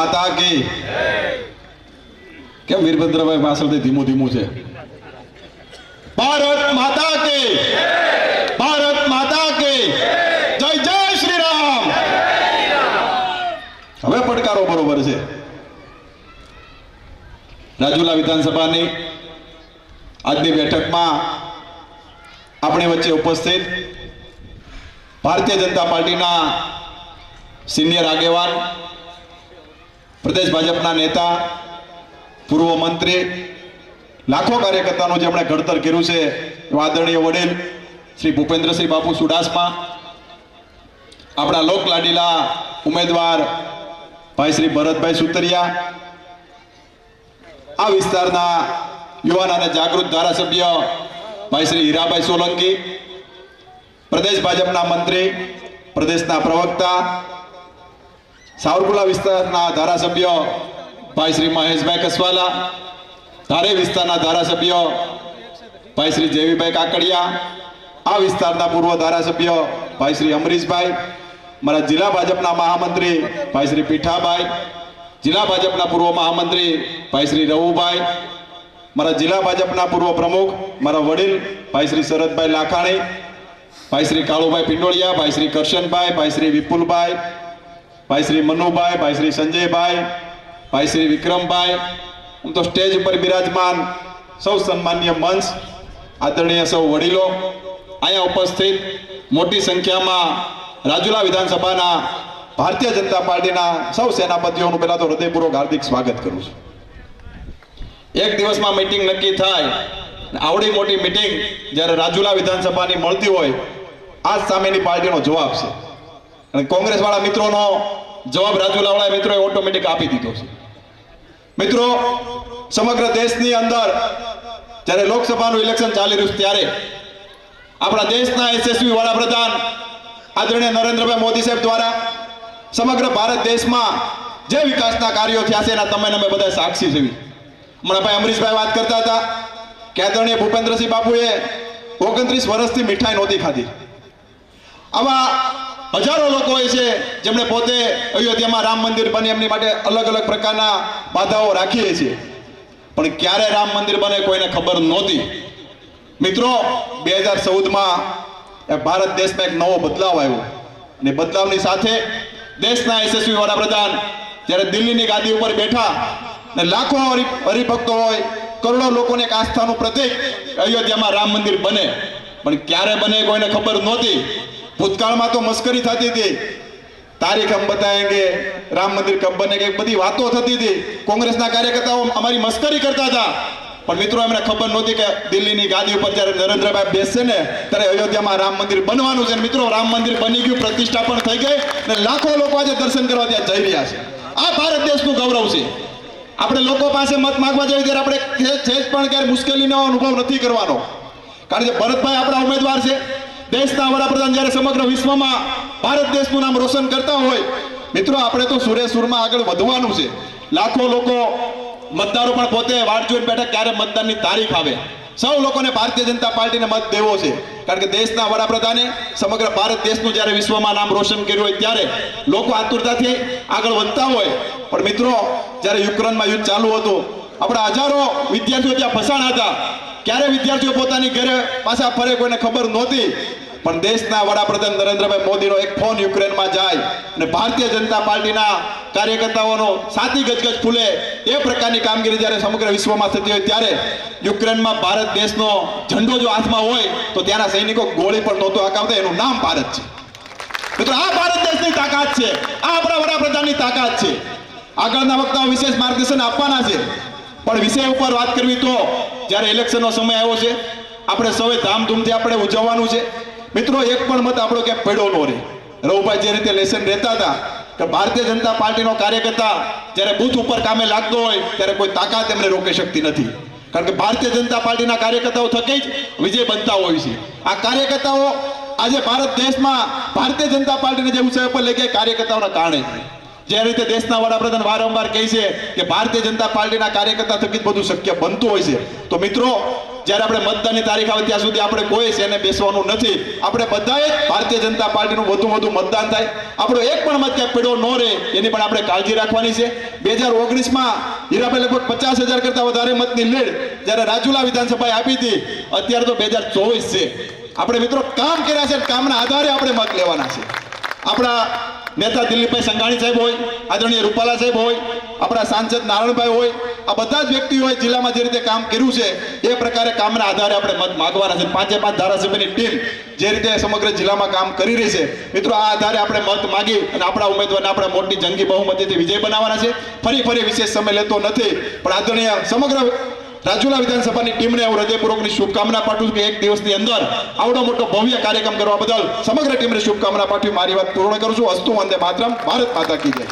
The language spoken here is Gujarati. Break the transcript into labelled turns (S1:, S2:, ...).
S1: માતા કી. કેમ વીરભદ્રભાઈ પાછળથી ધીમું ધીમું છે? ભારત માતા કી. ભારત માતા કી. જય જય શ્રી રામ હવે પડકારો બરોબર છે. રાજુલા વિધાનસભાની આજની બેઠકમાં આપણી વચ્ચે ઉપસ્થિત ભારતીય જનતા પાર્ટીના સિનિયર આગેવાન પ્રદેશ ભાજપના નેતા, પૂર્વ મંત્રી, લાખો કાર્યકર્તાનું જેમણે ઘડતર કર્યું છે આદરણીય વડીલ શ્રી ભૂપેન્દ્રસિંહ બાપુ સુડાસમા, આપણા લોકલાડીલા ઉમેદવાર ભાઈ શ્રી ભરતભાઈ સુતરિયા, આ વિસ્તારના યુવાન અને જાગૃત ધારાસભ્ય ભાઈ શ્રી હીરાભાઈ સોલંકી, પ્રદેશ ભાજપના મંત્રી, પ્રદેશના પ્રવક્તા સાવરકુલા વિસ્તારના ધારાસભ્ય ભાઈ શ્રી મહેશભાઈ કસવાલા, ધારે વિસ્તારના ધારાસભ્ય ભાઈ શ્રી જેવીભાઈ કાકડિયા, આ વિસ્તારના પૂર્વ ધારાસભ્ય ભાઈ શ્રી અમરીશભાઈ, મારા જિલ્લા ભાજપના મહામંત્રી ભાઈ શ્રી પીઠાભાઈ, જિલ્લા ભાજપના પૂર્વ મહામંત્રી ભાઈ શ્રી રવુભાઈ, મારા જિલ્લા ભાજપના પૂર્વ પ્રમુખ, મારા વડીલ ભાઈ શ્રી શરદભાઈ લાખાણી, ભાઈ શ્રી કાળુભાઈ પિંડોળિયા, ભાઈ શ્રી કરશનભાઈ, ભાઈ શ્રી વિપુલભાઈ ભાઈ શ્રી મનુભાઈ, ભાઈ શ્રી સંજયભાઈ, ભાઈ શ્રી વિક્રમભાઈ, હું તો સ્ટેજ ઉપર બિરાજમાન, સૌ સન્માન્ય મંચ, આદરણીય સૌ વડીલો, અહીંયા ઉપસ્થિત મોટી સંખ્યામાં રાજુલા વિધાનસભાના ભારતીય જનતા પાર્ટીના સૌ સેનાપતિઓનું પહેલાં તો હૃદયપૂર્વક હાર્દિક સ્વાગત કરું છું. એક દિવસમાં મિટિંગ નક્કી થાય આવડી મોટી મિટિંગ જ્યારે રાજુલા વિધાનસભાની મળતી હોય આ સામેની પાર્ટીનો જવાબ છે. અને કોંગ્રેસ વાળા મિત્રોનો જવાબ રાજુ લાવડા મિત્રોએ ઓટોમેટિક આપી દીધો છે. મિત્રો, સમગ્ર દેશની અંદર જ્યારે લોકસભાનું ઇલેક્શન ચાલી રહ્યું છે ત્યારે આપણા દેશના યશસ્વી વડાપ્રધાન આદરણીય નરેન્દ્રભાઈ મોદી સાહેબ દ્વારા સમગ્ર ભારત દેશમાં જે વિકાસના કાર્યો થયા છે એના તમે અમે બધા સાક્ષી જેવી. હમણાં ભાઈ અમરીશભાઈ વાત કરતા હતા કે આદરણીય ભૂપેન્દ્રસિંહ બાપુએ ઓગણત્રીસ વર્ષથી મીઠાઈ નહોતી ખાધી. આવા હજારો લોકો હોય છે જેમણે પોતે અયોધ્યામાં રામ મંદિર બને એમની માટે અલગ અલગ પ્રકારના બાધાઓ રાખીએ છીએ. પણ ક્યારે રામ મંદિર બને કોઈને ખબર નહોતી. મિત્રો, બે હજાર ચૌદમાં ભારત દેશમાં એક નવો બદલાવ આવ્યો. અને બદલાવની સાથે દેશના યશસ્વી વડાપ્રધાન જ્યારે દિલ્હીની ગાદી ઉપર બેઠા અને લાખો હરિ- હરિભક્તો હોય, કરોડો લોકોને એક આસ્થાનું પ્રતીક અયોધ્યામાં રામ મંદિર બને. પણ ક્યારે બને કોઈને ખબર નહોતી. ભૂતકાળમાં તો મસ્કરી થતી હતી. તારીખ હમ બતાએંગે રામ મંદિર કબ બને કે બધી વાતો થતી હતી. કોંગ્રેસના કાર્યકર્તાઓ અમારી મસ્કરી કરતા હતા. પણ મિત્રો, એમને ખબર નહોતી કે દિલ્હીની ગાદી ઉપર જ્યારે નરેન્દ્રભાઈ બેસશે ને, ત્યારે અયોધ્યામાં રામ મંદિર બનવાનું છે. મિત્રો, રામ મંદિર બની ગયું, પ્રતિષ્ઠા પણ થઈ ગઈ અને લાખો લોકો આજે દર્શન કરવા ત્યાં જઈ રહ્યા છે. આ ભારત દેશનું ગૌરવ છે. આપણે લોકો પાસે મત માંગવા જઈએ ત્યારે આપણે સહેજ પણ ક્યારે મુશ્કેલીનો અનુભવ નથી કરવાનો. કારણ કે ભરતભાઈ આપણા ઉમેદવાર છે. દેશના વડાપ્રધાન જ્યારે સમગ્ર વિશ્વમાં ભારત દેશનું નામ રોશન કરતા હોય, મિત્રો, આપણે તો સુરે સુરમાં આગળ વધવાનું છે. લાખો લોકો મતદારો પણ પોતે વાટ જોઈને બેઠા ક્યારે મતદાનની તારીખ આવે. સૌ લોકોને ભારતીય જનતા પાર્ટીને મત દેવો છે. કારણ કે દેશના વડાપ્રધાને સમગ્ર ભારત દેશનું જ્યારે વિશ્વમાં નામ રોશન કર્યું હોય ત્યારે લોકો આતુરતાથી આગળ વધતા હોય. પણ મિત્રો, જ્યારે યુક્રેનમાં યુદ્ધ ચાલુ હતું, આપણા હજારો વિદ્યાર્થીઓ ત્યાં ફસાણા હતા ક્યારે વિદ્યાર્થીઓ પોતાની ઘરે પાછા ફરે કોઈને ખબર નહોતી? પણ દેશના વડાપ્રધાન નરેન્દ્રભાઈ મોદીનો એક ફોન યુક્રેનમાં જાય અને ભારતીય જનતા પાર્ટીના કાર્યકર્તાઓનો સાથી ગજગજ ફૂલે એ પ્રકારની કામગીરી જ્યારે સમગ્ર વિશ્વમાં થતી હોય ત્યારે યુક્રેનમાં ભારત દેશનો ઝંડો જો હાથમાં હોય તો ત્યાંના સૈનિકો ગોળી પણ નહોતો હકાવતા. એનું નામ ભારત છે. મિત્રો, આ ભારત દેશની તાકાત છે. આ આપણા વડાપ્રધાનની તાકાત છે. આગળના વક્તાઓ વિશેષ માર્ગદર્શન આપવાના છે. પણ વિષય ઉપર વાત કરવી તો જ્યારે ઇલેક્શનનો સમય આવ્યો છે, આપણે સૌએ ધામધૂમથી આપણે ઉજવવાનું છે. મિત્રો, એક પણ મત આપણો ક્યાંક પડ્યો ન રહે. રઘુભાઈ જે રીતે લેસન રહેતા હતા, કે ભારતીય જનતા પાર્ટીનો કાર્યકર્તા જ્યારે બુથ ઉપર કામે લાગતો હોય, ત્યારે કોઈ તાકાત એમને રોકી શકતી નથી. કારણ કે ભારતીય જનતા પાર્ટીના કાર્યકર્તાઓ થકી જ વિજય બનતા હોય છે. આ કાર્યકર્તાઓ આજે ભારત દેશમાં ભારતીય જનતા પાર્ટીને જે ઉત્સાહ ઉપર લઈ ગયા કાર્યકર્તાઓના કારણે. જે રીતે દેશના વડાપ્રધાન વારંવાર કહે છે કે ભારતીય જનતા પાર્ટીના કાર્યકર્તા થકી બધું શક્ય બનતું હોય છે. તો મિત્રો, જ્યારે આપણે મતદાનની તારીખ આવે ત્યાં સુધી આપણે કોઈ છે એને બેસવાનું નથી. આપણે બધાએ ભારતીય જનતા પાર્ટીનું વધુ વધુ મતદાન થાય. આપણો એક પણ મત ક્યાંક પીડો ન રહે, એની પણ આપણે કાળજી રાખવાની છે. બે હજાર ઓગણીસમાં હીરાભાઈ લગભગ પચાસ હજાર કરતા વધારે મતની લીડ જ્યારે રાજુલા વિધાનસભાએ આપી હતી, અત્યારે તો બે હજાર ચોવીસ છે. આપણે મિત્રો કામ કર્યા છે કામના આધારે આપણે મત લેવાના છે. આપણા નેતા દિલીપભાઈ સંઘાણી સાહેબ હોય, આદરણીય રૂપાલા સાહેબ હોય, આપણા સાંસદ નારાયણભાઈ હોય, આ બધા જ વ્યક્તિઓએ જિલ્લામાં જે રીતે કામ કર્યું છે, એ પ્રકારે કામના આધારે આપણે મત માગવાના છે. પાંચે પાંચ ધારાસભ્યની ટીમ જે રીતે સમગ્ર જિલ્લામાં કામ કરી રહી છે, મિત્રો આ આધારે આપણે મત માગી અને આપણા ઉમેદવારને આપણે મોટી જંગી બહુમતીથી વિજય બનાવવાના છે. ફરી ફરી વિશેષ સમય લેતો નથી, પણ આદરણીય સમગ્ર રાજુલા વિધાનસભાની ટીમને હું હૃદયપૂર્વકની શુભકામના પાઠવું કે એક દિવસની અંદર આવડો મોટો ભવ્ય કાર્યક્રમ કરવા બદલ સમગ્ર ટીમને શુભકામના પાઠવી મારી વાત પૂર્ણ કરું છું. અસ્તુ વંદે માતરમ. ભારત માતા કી જય.